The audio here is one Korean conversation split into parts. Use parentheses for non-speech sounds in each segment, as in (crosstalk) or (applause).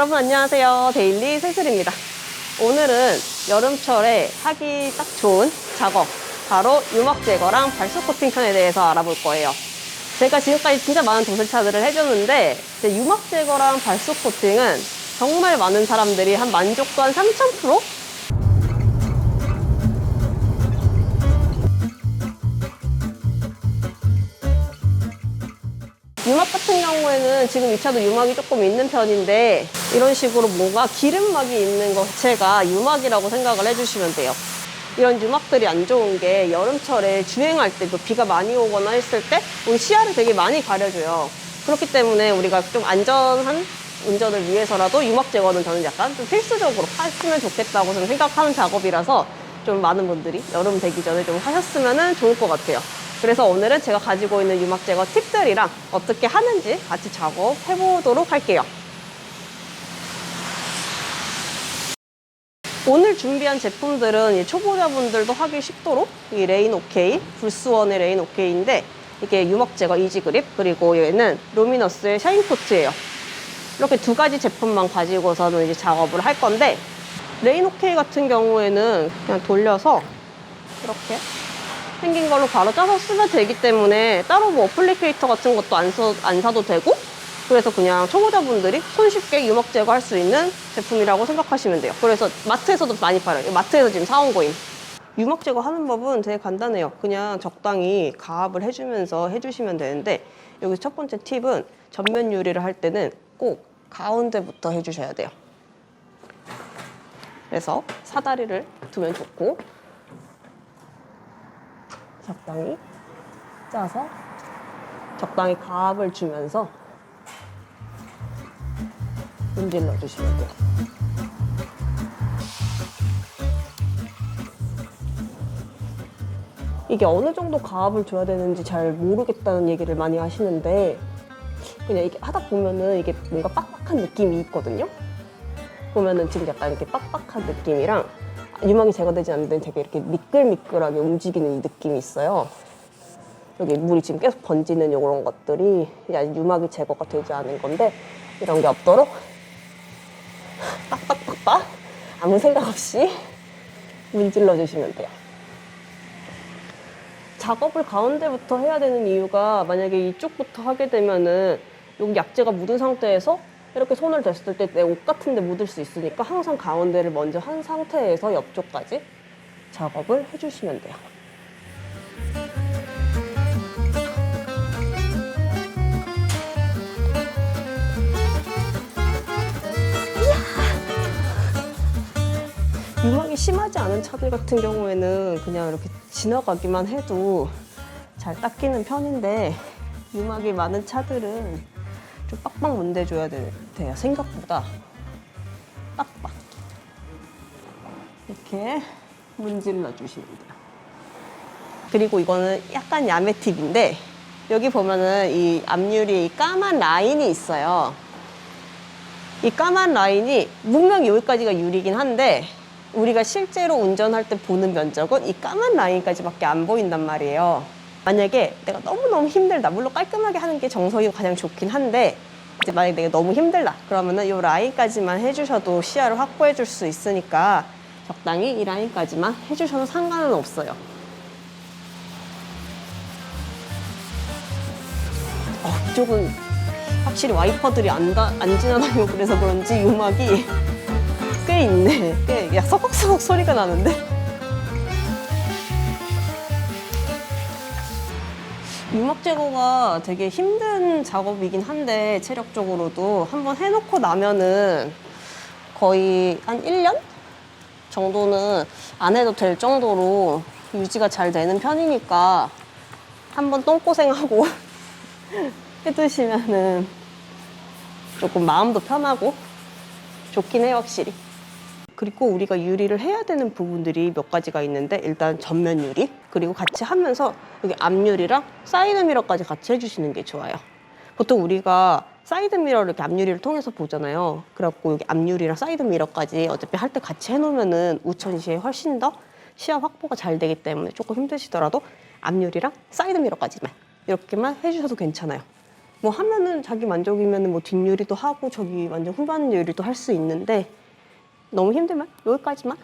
여러분 안녕하세요. 데일리 세슬입니다. 오늘은 여름철에 하기 딱 좋은 작업, 바로 유막 제거랑 발수 코팅 편에 대해서 알아볼 거예요. 제가 지금까지 진짜 많은 도색차들을 해줬는데 유막 제거랑 발수 코팅은 정말 많은 사람들이 한 만족도 한 3000%? 유막 같은 경우에는 지금 이 차도 유막이 조금 있는 편인데 이런 식으로 뭔가 기름막이 있는 것 자체가 유막이라고 생각을 해주시면 돼요. 이런 유막들이 안 좋은 게 여름철에 주행할 때또 비가 많이 오거나 했을 때 우리 시야를 되게 많이 가려줘요. 그렇기 때문에 우리가 좀 안전한 운전을 위해서라도 유막 제거는 저는 약간 좀 필수적으로 했으면 좋겠다고 저는 생각하는 작업이라서 좀 많은 분들이 여름 되기 전에 좀 하셨으면 좋을 것 같아요. 그래서 오늘은 제가 가지고 있는 유막 제거 팁들이랑 어떻게 하는지 같이 작업해 보도록 할게요. 오늘 준비한 제품들은 이 초보자분들도 하기 쉽도록 이 레인 오케이, 불스원의 레인 오케이인데 이게 유막 제거 이지 그립 그리고 얘는 루미너스의 샤인 코트예요. 이렇게 두 가지 제품만 가지고서는 이제 작업을 할 건데 레인 오케이 같은 경우에는 그냥 돌려서 이렇게 생긴 걸로 바로 짜서 쓰면 되기 때문에 따로 뭐 어플리케이터 같은 것도 안, 써, 안 사도 되고 그래서 그냥 초보자분들이 손쉽게 유막 제거할 수 있는 제품이라고 생각하시면 돼요. 그래서 마트에서도 많이 팔아요. 마트에서 지금 사온 거임. 유막 제거하는 법은 되게 간단해요. 그냥 적당히 가압을 해주면서 해주시면 되는데 여기 첫 번째 팁은 전면 유리를 할 때는 꼭 가운데부터 해주셔야 돼요. 그래서 사다리를 두면 좋고 적당히 짜서 적당히 가압을 주면서 문질러 주시면 돼요. 이게 어느 정도 가압을 줘야 되는지 잘 모르겠다는 얘기를 많이 하시는데 그냥 이게 하다 보면은 이게 뭔가 빡빡한 느낌이 있거든요. 보면은 지금 약간 이렇게 빡빡한 느낌이랑 유막이 제거되지 않는데 되게 이렇게 미끌미끌하게 움직이는 이 느낌이 있어요. 여기 물이 지금 계속 번지는 이런 것들이 아직 유막이 제거가 되지 않은 건데 이런 게 없도록 빡빡빡빡 아무 생각 없이 문질러 주시면 돼요. 작업을 가운데부터 해야 되는 이유가 만약에 이쪽부터 하게 되면은 여기 약재가 묻은 상태에서 이렇게 손을 댔을 때 내 옷 같은 데 묻을 수 있으니까 항상 가운데를 먼저 한 상태에서 옆쪽까지 작업을 해주시면 돼요. 심하지 않은 차들 같은 경우에는 그냥 이렇게 지나가기만 해도 잘 닦이는 편인데 유막이 많은 차들은 좀 빡빡 문대줘야 돼- 돼요. 생각보다 빡빡 이렇게 문질러 주시면 돼요. 그리고 이거는 약간 야매 팁인데 여기 보면은 이 앞유리에 이 까만 라인이 있어요. 이 까만 라인이 분명히 여기까지가 유리긴 한데 우리가 실제로 운전할 때 보는 면적은 이 까만 라인까지밖에 안 보인단 말이에요. 만약에 내가 너무너무 힘들다. 물론 깔끔하게 하는 게 정석이고 가장 좋긴 한데 이제 만약에 내가 너무 힘들다. 그러면은 이 라인까지만 해주셔도 시야를 확보해 줄 수 있으니까 적당히 이 라인까지만 해주셔도 상관은 없어요. 어, 이쪽은 확실히 와이퍼들이 안, 가, 안 지나다니고 그래서 그런지 유막이 (laughs) 꽤 있네. 꽤, 야, 서걱서걱 소리가 나는데? 유막 제거가 되게 힘든 작업이긴 한데, 체력적으로도 한번 해놓고 나면은 거의 한 1년 정도는 안 해도 될 정도로 유지가 잘 되는 편이니까 한번 똥고생하고 (laughs) 해두시면은 조금 마음도 편하고 좋긴 해요, 확실히. 그리고 우리가 유리를 해야 되는 부분들이 몇 가지가 있는데 일단 전면 유리 그리고 같이 하면서 여기 앞유리랑 사이드 미러까지 같이 해주시는 게 좋아요. 보통 우리가 사이드 미러를 이렇게 앞유리를 통해서 보잖아요. 그래갖고 여기 앞유리랑 사이드 미러까지 어차피 할 때 같이 해놓으면은 우천 시에 훨씬 더 시야 확보가 잘 되기 때문에 조금 힘드시더라도 앞유리랑 사이드 미러까지만 이렇게만 해주셔도 괜찮아요. 뭐 하면은 자기 만족이면 뭐 뒷유리도 하고 저기 완전 후반 유리도 할 수 있는데 너무 힘들면 여기까지만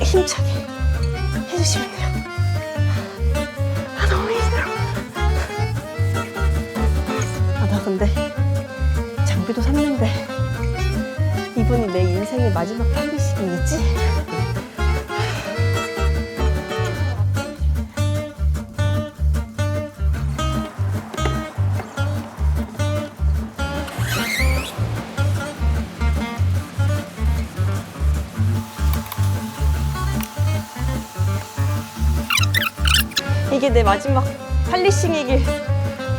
힘차게 해주시면 돼요. 아 너무 힘들어. 아 나 근데 장비도 샀는데 이분이 내 인생의 마지막 팔리식이겠지? 이게 내 마지막 팔리싱이길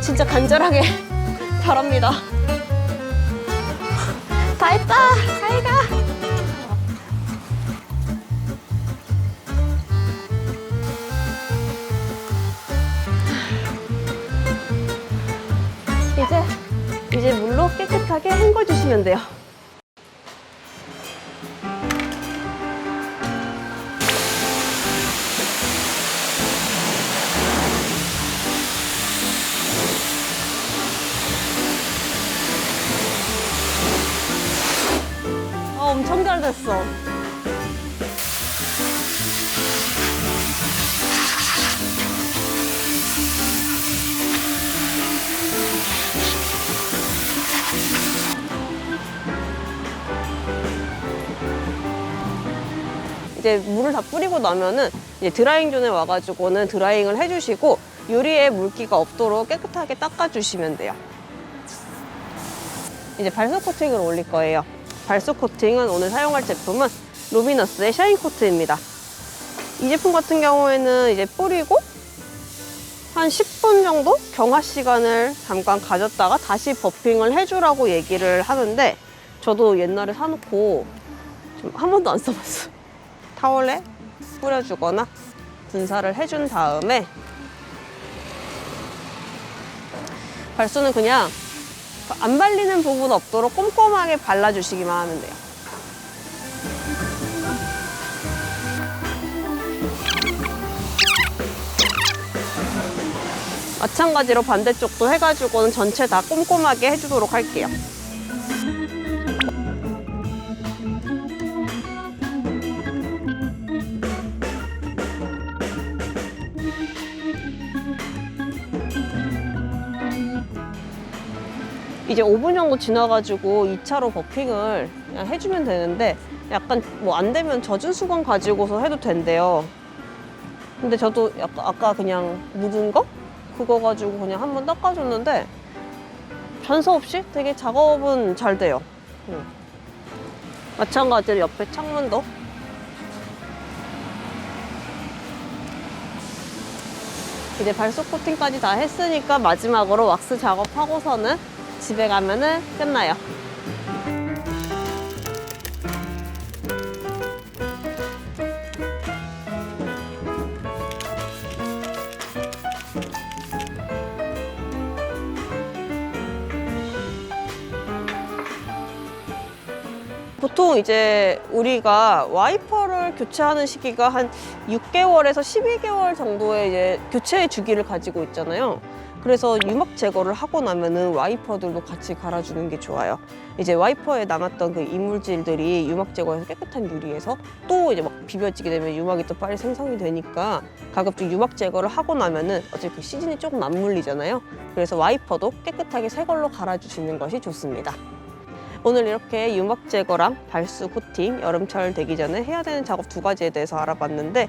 진짜 간절하게 바랍니다. 다 했다. 잘 가. 이제 이제 물로 깨끗하게 헹궈 주시면 돼요. 엄청 잘 됐어. 이제 물을 다 뿌리고 나면은 이제 드라잉 존에 와가지고는 드라잉을 해주시고 유리에 물기가 없도록 깨끗하게 닦아주시면 돼요. 이제 발수 코팅을 올릴 거예요. 발수 코팅은 오늘 사용할 제품은 루미너스의 샤인 코트입니다. 이 제품 같은 경우에는 이제 뿌리고 한 10분 정도 경화 시간을 잠깐 가졌다가 다시 버핑을 해주라고 얘기를 하는데 저도 옛날에 사놓고 좀한 번도 안 써봤어요. 타월에 뿌려주거나 분사를 해준 다음에 발수는 그냥 안 발리는 부분 없도록 꼼꼼하게 발라주시기만 하면 돼요. 마찬가지로 반대쪽도 해가지고는 전체 다 꼼꼼하게 해주도록 할게요. 이제 5분 정도 지나가지고 2차로 버핑을 그냥 해주면 되는데 약간 뭐 안 되면 젖은 수건 가지고서 해도 된대요. 근데 저도 약간 아까 그냥 묻은 거? 그거 가지고 그냥 한번 닦아줬는데 변수 없이 되게 작업은 잘 돼요. 응. 마찬가지로 옆에 창문도 이제 발속 코팅까지 다 했으니까 마지막으로 왁스 작업하고서는 집에 가면은 끝나요. 보통 이제 우리가 와이퍼를 교체하는 시기가 한 6개월에서 12개월 정도의 이제 교체 주기를 가지고 있잖아요. 그래서 유막 제거를 하고 나면은 와이퍼들도 같이 갈아주는 게 좋아요. 이제 와이퍼에 남았던 그 이물질들이 유막 제거해서 깨끗한 유리에서 또 이제 막 비벼지게 되면 유막이 또 빨리 생성이 되니까 가급적 유막 제거를 하고 나면은 어차피 그 시즌이 조금 안 물리잖아요. 그래서 와이퍼도 깨끗하게 새 걸로 갈아주시는 것이 좋습니다. 오늘 이렇게 유막 제거랑 발수 코팅 여름철 되기 전에 해야 되는 작업 두 가지에 대해서 알아봤는데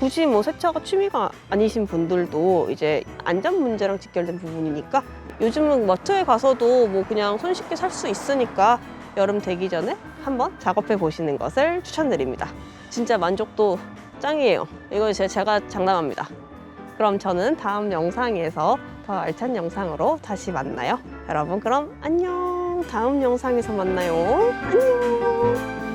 굳이 뭐 세차가 취미가 아니신 분들도 이제 안전 문제랑 직결된 부분이니까 요즘은 마트에 가서도 뭐 그냥 손쉽게 살 수 있으니까 여름 되기 전에 한번 작업해 보시는 것을 추천드립니다. 진짜 만족도 짱이에요. 이거 제- 제가 장담합니다. 그럼 저는 다음 영상에서 더 알찬 영상으로 다시 만나요. 여러분 그럼 안녕. 다음 영상에서 만나요. 안녕.